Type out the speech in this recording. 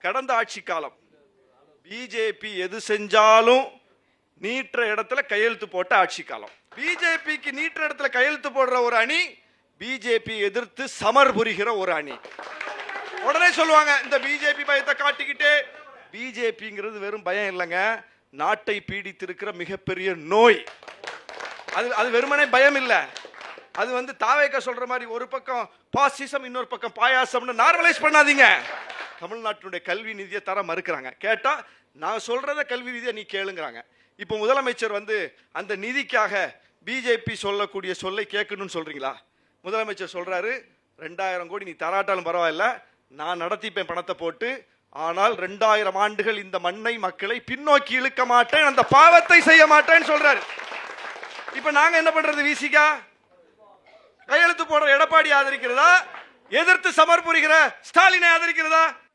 கடந்த ஆட்சி காலம். பிஜேபி எது செஞ்சாலும் நீட்டுற இடத்துல கையெழுத்து போட்ட ஆட்சி காலம். பிஜேபிக்கு நீட்டுற இடத்துல கையெழுத்து போடுற ஒரு அணி பிஜேபி எதிர்த்து சமர் புரிகிற ஒரு அணி. உடனே சொல்லுவாங்க இந்த பிஜேபி பயத்தை காட்டிக்கிட்டே. பிஜேபிங்கிறது வெறும் பயம் இல்லைங்க நாட்டை பீடித்திருக்கிற மிகப்பெரிய நோய். அது அது வெறுமனே பயம் இல்லை. அது வந்து தாவேக்க சொல்ற மாதிரி ஒரு பக்கம் பாசிசம் இன்னொரு பக்கம் பாயாசம்னு நார்மலைஸ் பண்ணாதீங்க. தமிழ்நாட்டினுடைய கல்வி நிதியை தர மறுக்கிறாங்க. கேட்டால் நான் சொல்கிறத கல்வி நிதியை நீ கேளுங்கிறாங்க. இப்போ முதலமைச்சர் வந்து அந்த நிதிக்காக பிஜேபி சொல்லக்கூடிய சொல்லை கேட்கணும்னு சொல்கிறீங்களா முதலமைச்சர் சொல்கிறாரு ரெண்டாயிரம் கோடி நீ தராட்டாலும் பரவாயில்ல நான் நடத்திப்பேன் பணத்தை போட்டு ஆனால் ரெண்டாயிரம் ஆண்டுகள் இந்த மண்ணை மக்களை பின்னோக்கி இழுக்க மாட்டேன் அந்த பாவத்தை செய்ய மாட்டேன்னு சொல்றாரு. இப்ப நாங்க என்ன பண்றது விசிகா கையெழுத்து போடுற எடப்பாடி ஆதரிக்கிறதா? எதிர்த்து சமர் புரிகிற ஸ்டாலினை ஆதரிக்கிறதா?